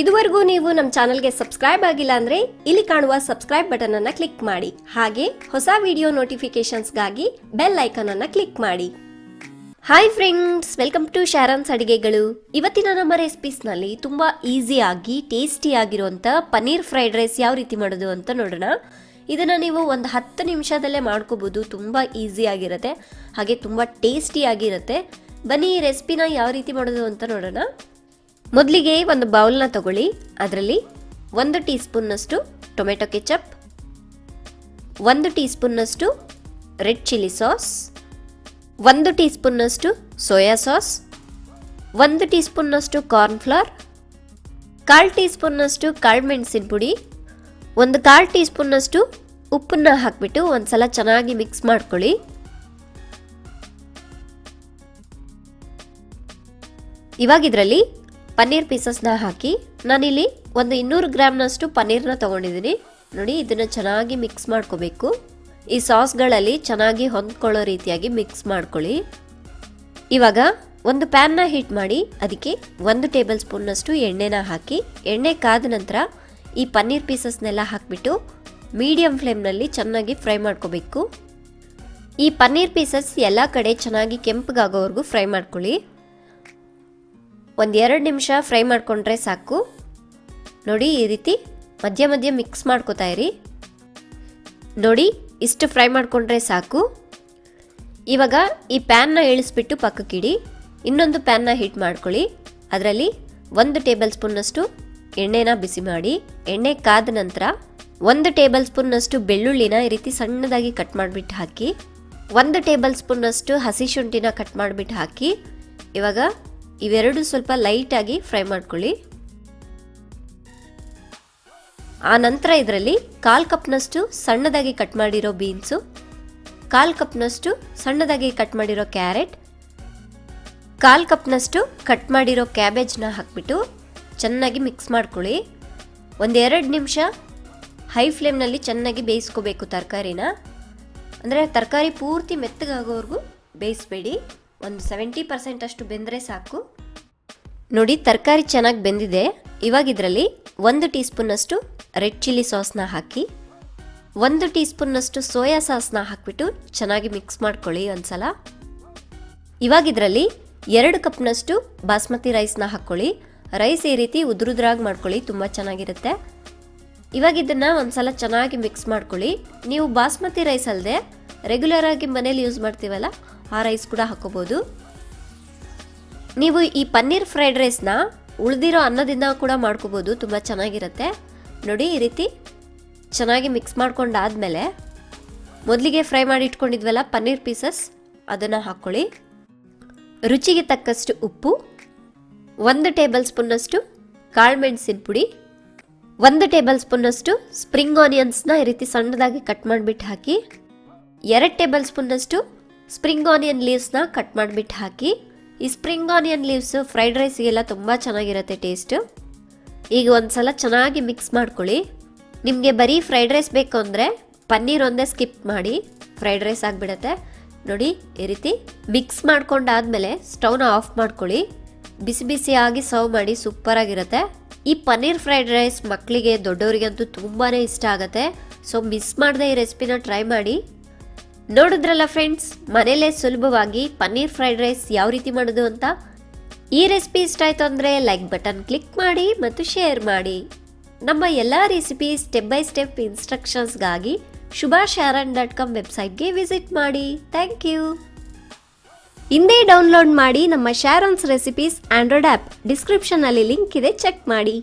ಇದುವರೆಗೂ ನೀವು ನಮ್ಮ ಚಾನಲ್ಗೆ ಸಬ್ಸ್ಕ್ರೈಬ್ ಆಗಿಲ್ಲ ಅಂದ್ರೆ ಇಲ್ಲಿ ಕಾಣುವ ಸಬ್ಸ್ಕ್ರೈಬ್ ಬಟನ್ ಅನ್ನ ಕ್ಲಿಕ್ ಮಾಡಿ. ಹಾಗೆ ಹೊಸ ವಿಡಿಯೋ ನೋಟಿಫಿಕೇಶನ್ಸ್ಗಾಗಿ ಬೆಲ್ ಐಕಾನ್ ಅನ್ನ ಕ್ಲಿಕ್ ಮಾಡಿ. Hi friends welcome to Sharan's ಅಡಿಗೆಗಳು ಇವತ್ತಿನ ನಮ್ಮ ರೆಸಿಪೀಸ್ನಲ್ಲಿ ತುಂಬ ಈಸಿಯಾಗಿ ಟೇಸ್ಟಿ ಆಗಿರುವಂಥ ಪನ್ನೀರ್ ಫ್ರೈಡ್ ರೈಸ್ ಯಾವ ರೀತಿ ಮಾಡೋದು ಅಂತ ನೋಡೋಣ. ಇದನ್ನು ನೀವು ಒಂದು ಹತ್ತು ನಿಮಿಷದಲ್ಲೇ ಮಾಡ್ಕೋಬೋದು, ತುಂಬ ಈಸಿ ಆಗಿರುತ್ತೆ. ಹಾಗೆ ತುಂಬ ಟೇಸ್ಟಿಯಾಗಿರುತ್ತೆ ಬನ್ನಿ ಈ ರೆಸಿಪಿನ ಯಾವ ರೀತಿ ಮಾಡೋದು ಅಂತ ನೋಡೋಣ. ಮೊದಲಿಗೆ ಒಂದು ಬೌಲ್ನ ತಗೊಳ್ಳಿ. ಅದರಲ್ಲಿ ಒಂದು ಟೀ ಸ್ಪೂನ್ನಷ್ಟು ಟೊಮೆಟೊ ಕೆಚಪ್, ಒಂದು ಟೀ ಸ್ಪೂನ್ನಷ್ಟು ರೆಡ್ ಚಿಲ್ಲಿ ಸಾಸ್, ಒಂದು ಟೀ ಸ್ಪೂನ್ನಷ್ಟು ಸೋಯಾ ಸಾಸ್, ಒಂದು ಟೀ ಸ್ಪೂನ್ನಷ್ಟು ಕಾರ್ನ್ಫ್ಲವರ್ ಕಾಲು ಟೀ ಸ್ಪೂನ್ನಷ್ಟು ಕಾಳು ಮೆಣಸಿನ ಪುಡಿ, ಒಂದು ಕಾಲು ಟೀ ಸ್ಪೂನ್ನಷ್ಟು ಉಪ್ಪನ್ನ ಹಾಕಿಬಿಟ್ಟು ಒಂದು ಸಲ ಚೆನ್ನಾಗಿ ಮಿಕ್ಸ್ ಮಾಡ್ಕೊಳ್ಳಿ. ಇವಾಗ ಇದರಲ್ಲಿ ಪನ್ನೀರ್ ಪೀಸಸ್ನ ಹಾಕಿ ನಾನಿಲ್ಲಿ ಒಂದು ಇನ್ನೂರು ಗ್ರಾಮ್ನಷ್ಟು ಪನ್ನೀರ್ನ ತೊಗೊಂಡಿದ್ದೀನಿ. ನೋಡಿ, ಇದನ್ನು ಚೆನ್ನಾಗಿ ಮಿಕ್ಸ್ ಮಾಡ್ಕೋಬೇಕು. ಈ ಸಾಸ್ಗಳಲ್ಲಿ ಚೆನ್ನಾಗಿ ಹೊಂದ್ಕೊಳ್ಳೋ ರೀತಿಯಾಗಿ ಮಿಕ್ಸ್ ಮಾಡ್ಕೊಳ್ಳಿ. ಇವಾಗ ಒಂದು ಪ್ಯಾನ್ನ ಹೀಟ್ ಮಾಡಿ ಅದಕ್ಕೆ ಒಂದು ಟೇಬಲ್ ಸ್ಪೂನ್ನಷ್ಟು ಎಣ್ಣೆನ ಹಾಕಿ, ಎಣ್ಣೆ ಕಾದ ನಂತರ ಈ ಪನ್ನೀರ್ ಪೀಸಸ್ನೆಲ್ಲ ಹಾಕಿಬಿಟ್ಟು ಮೀಡಿಯಂ ಫ್ಲೇಮ್ನಲ್ಲಿ ಚೆನ್ನಾಗಿ ಫ್ರೈ ಮಾಡ್ಕೋಬೇಕು. ಈ ಪನ್ನೀರ್ ಪೀಸಸ್ ಎಲ್ಲ ಕಡೆ ಚೆನ್ನಾಗಿ ಕೆಂಪಗಾಗೋವರೆಗೂ ಫ್ರೈ ಮಾಡ್ಕೊಳ್ಳಿ. ಒಂದು ಎರಡು ನಿಮಿಷ ಫ್ರೈ ಮಾಡಿಕೊಂಡ್ರೆ ಸಾಕು. ನೋಡಿ, ಈ ರೀತಿ ಮಧ್ಯ ಮಧ್ಯ ಮಿಕ್ಸ್ ಮಾಡ್ಕೋತಾ ಇರಿ. ನೋಡಿ, ಇಷ್ಟು ಫ್ರೈ ಮಾಡಿಕೊಂಡ್ರೆ ಸಾಕು. ಇವಾಗ ಈ ಪ್ಯಾನ್ನ ಇಳಿಸ್ಬಿಟ್ಟು ಪಕ್ಕಕ್ಕಿಡಿ ಇನ್ನೊಂದು ಪ್ಯಾನ್ನ ಹೀಟ್ ಮಾಡ್ಕೊಳ್ಳಿ. ಅದರಲ್ಲಿ ಒಂದು ಟೇಬಲ್ ಸ್ಪೂನ್ನಷ್ಟು ಎಣ್ಣೆನ ಬಿಸಿ ಮಾಡಿ. ಎಣ್ಣೆ ಕಾದ ನಂತರ ಒಂದು ಟೇಬಲ್ ಸ್ಪೂನ್ನಷ್ಟು ಬೆಳ್ಳುಳ್ಳಿನ ಈ ರೀತಿ ಸಣ್ಣದಾಗಿ ಕಟ್ ಮಾಡಿಬಿಟ್ಟು ಹಾಕಿ. ಒಂದು ಟೇಬಲ್ ಸ್ಪೂನ್ನಷ್ಟು ಹಸಿ ಶುಂಠಿನ ಕಟ್ ಮಾಡಿಬಿಟ್ಟು ಹಾಕಿ. ಇವಾಗ ಇವೆರಡು ಸ್ವಲ್ಪ ಲೈಟಾಗಿ ಫ್ರೈ ಮಾಡ್ಕೊಳ್ಳಿ. ಆ ನಂತರ ಇದರಲ್ಲಿ ಕಾಲು ಕಪ್ನಷ್ಟು ಸಣ್ಣದಾಗಿ ಕಟ್ ಮಾಡಿರೋ ಬೀನ್ಸು ಕಾಲು ಕಪ್ನಷ್ಟು ಸಣ್ಣದಾಗಿ ಕಟ್ ಮಾಡಿರೋ ಕ್ಯಾರೆಟ್ ಕಾಲು ಕಪ್ನಷ್ಟು ಕಟ್ ಮಾಡಿರೋ ಕ್ಯಾಬೇಜ್ನ ಹಾಕ್ಬಿಟ್ಟು ಚೆನ್ನಾಗಿ ಮಿಕ್ಸ್ ಮಾಡ್ಕೊಳ್ಳಿ. ಒಂದೆರಡು ನಿಮಿಷ ಹೈ ಫ್ಲೇಮ್ನಲ್ಲಿ ಚೆನ್ನಾಗಿ ಬೇಯಿಸ್ಕೋಬೇಕು ತರಕಾರಿನ. ಅಂದರೆ ತರಕಾರಿ ಪೂರ್ತಿ ಮೆತ್ತಗಾಗೋವರೆಗೂ ಬೇಯಿಸ್ಬೇಡಿ. ಒಂದು ಸೆವೆಂಟಿ ಪರ್ಸೆಂಟ್ ಅಷ್ಟು ಬೆಂದರೆ ಸಾಕು. ನೋಡಿ, ತರಕಾರಿ ಚೆನ್ನಾಗಿ ಬೆಂದಿದೆ. ಇವಾಗ ಇದರಲ್ಲಿ ಒಂದು ಟೀ ಸ್ಪೂನ್ನಷ್ಟು ರೆಡ್ ಚಿಲ್ಲಿ ಸಾಸ್ನ ಹಾಕಿ, ಒಂದು ಟೀ ಸ್ಪೂನ್ನಷ್ಟು ಸೋಯಾ ಸಾಸ್ನ ಹಾಕಿಬಿಟ್ಟು ಚೆನ್ನಾಗಿ ಮಿಕ್ಸ್ ಮಾಡ್ಕೊಳ್ಳಿ ಒಂದ್ಸಲ. ಇವಾಗ ಇದರಲ್ಲಿ ಎರಡು ಕಪ್ನಷ್ಟು ಬಾಸ್ಮತಿ ರೈಸ್ನ ಹಾಕ್ಕೊಳ್ಳಿ. ರೈಸ್ ಈ ರೀತಿ ಉದುರುದ್ರಾಗಿ ಮಾಡ್ಕೊಳ್ಳಿ, ತುಂಬ ಚೆನ್ನಾಗಿರುತ್ತೆ. ಇವಾಗ ಇದನ್ನು ಒಂದ್ಸಲ ಚೆನ್ನಾಗಿ ಮಿಕ್ಸ್ ಮಾಡ್ಕೊಳ್ಳಿ. ನೀವು ಬಾಸ್ಮತಿ ರೈಸ್ ಅಲ್ಲದೆ ರೆಗ್ಯುಲರ್ ಆಗಿ ಮನೇಲಿ ಯೂಸ್ ಮಾಡ್ತೀವಲ್ಲ ಆ ರೈಸ್ ಕೂಡ ಹಾಕೋಬೋದು. ನೀವು ಈ ಪನ್ನೀರ್ ಫ್ರೈಡ್ ರೈಸ್ನ ಉಳಿದಿರೋ ಅನ್ನದಿಂದ ಕೂಡ ಮಾಡ್ಕೋಬೋದು, ತುಂಬ ಚೆನ್ನಾಗಿರುತ್ತೆ. ನೋಡಿ, ಈ ರೀತಿ ಚೆನ್ನಾಗಿ ಮಿಕ್ಸ್ ಮಾಡ್ಕೊಂಡಾದ್ಮೇಲೆ ಮೊದಲಿಗೆ ಫ್ರೈ ಮಾಡಿ ಇಟ್ಕೊಂಡಿದ್ವಲ್ಲ ಪನ್ನೀರ್ ಪೀಸಸ್, ಅದನ್ನು ಹಾಕ್ಕೊಳ್ಳಿ ರುಚಿಗೆ ತಕ್ಕಷ್ಟು ಉಪ್ಪು, ಒಂದು ಟೇಬಲ್ ಸ್ಪೂನ್ನಷ್ಟು ಕಾಳುಮೆಣಸಿನ ಪುಡಿ, ಒಂದು ಟೇಬಲ್ ಸ್ಪೂನ್ನಷ್ಟು ಸ್ಪ್ರಿಂಗ್ ಆನಿಯನ್ಸ್ನ ಈ ರೀತಿ ಸಣ್ಣದಾಗಿ ಕಟ್ ಮಾಡಿಬಿಟ್ಟು ಹಾಕಿ, ಎರಡು ಟೇಬಲ್ ಸ್ಪೂನ್ನಷ್ಟು ಸ್ಪ್ರಿಂಗ್ ಆನಿಯನ್ ಲೀವ್ಸ್ನ ಕಟ್ ಮಾಡಿಬಿಟ್ಟು ಹಾಕಿ, ಈ ಸ್ಪ್ರಿಂಗ್ ಆನಿಯನ್ ಲೀವ್ಸು ಫ್ರೈಡ್ ರೈಸ್ಗೆಲ್ಲ ತುಂಬ ಚೆನ್ನಾಗಿರುತ್ತೆ ಟೇಸ್ಟು ಈಗ ಒಂದು ಸಲ ಚೆನ್ನಾಗಿ ಮಿಕ್ಸ್ ಮಾಡ್ಕೊಳ್ಳಿ. ನಿಮಗೆ ಬರೀ ಫ್ರೈಡ್ ರೈಸ್ ಬೇಕು ಅಂದರೆ ಪನ್ನೀರ್ ಒಂದೇ ಸ್ಕಿಪ್ ಮಾಡಿ ಫ್ರೈಡ್ ರೈಸ್ ಆಗಿಬಿಡತ್ತೆ. ನೋಡಿ, ಈ ರೀತಿ ಮಿಕ್ಸ್ ಮಾಡ್ಕೊಂಡಾದ್ಮೇಲೆ ಸ್ಟವ್ನ ಆಫ್ ಮಾಡ್ಕೊಳ್ಳಿ. ಬಿಸಿ ಬಿಸಿಯಾಗಿ ಸರ್ವ್ ಮಾಡಿ ಸೂಪರಾಗಿರುತ್ತೆ ಈ ಪನ್ನೀರ್ ಫ್ರೈಡ್ ರೈಸ್ ಮಕ್ಕಳಿಗೆ ದೊಡ್ಡವರಿಗಂತೂ ತುಂಬಾ ಇಷ್ಟ ಆಗುತ್ತೆ. ಸೊ ಮಿಸ್ ಮಾಡದೆ ಈ ರೆಸಿಪಿನ ಟ್ರೈ ಮಾಡಿ. ನೋಡಿದ್ರಲ್ಲ ಫ್ರೆಂಡ್ಸ್ ಮನೆಯಲ್ಲೇ ಸುಲಭವಾಗಿ ಪನ್ನೀರ್ ಫ್ರೈಡ್ ರೈಸ್ ಯಾವ ರೀತಿ ಮಾಡೋದು ಅಂತ? ಈ ರೆಸಿಪಿ ಇಷ್ಟ ಆಯಿತು ಅಂದರೆ ಲೈಕ್ ಬಟನ್ ಕ್ಲಿಕ್ ಮಾಡಿ ಮತ್ತು ಶೇರ್ ಮಾಡಿ. ನಮ್ಮ ಎಲ್ಲ ರೆಸಿಪಿ ಸ್ಟೆಪ್ ಬೈ ಸ್ಟೆಪ್ ಇನ್ಸ್ಟ್ರಕ್ಷನ್ಸ್ಗಾಗಿ ಶುಭಾ ಶಾರನ್ ಡಾಟ್ ಕಾಮ್ ವೆಬ್ಸೈಟ್ಗೆ ವಿಸಿಟ್ ಮಾಡಿ. ಥ್ಯಾಂಕ್ ಯು ಹಿಂದೆ ಡೌನ್ಲೋಡ್ ಮಾಡಿ ನಮ್ಮ ಶಾರನ್ಸ್ ರೆಸಿಪೀಸ್ ಆಂಡ್ರಾಯ್ಡ್ ಆ್ಯಪ್ ಡಿಸ್ಕ್ರಿಪ್ಷನ್ನಲ್ಲಿ ಲಿಂಕ್ ಇದೆ ಚೆಕ್ ಮಾಡಿ.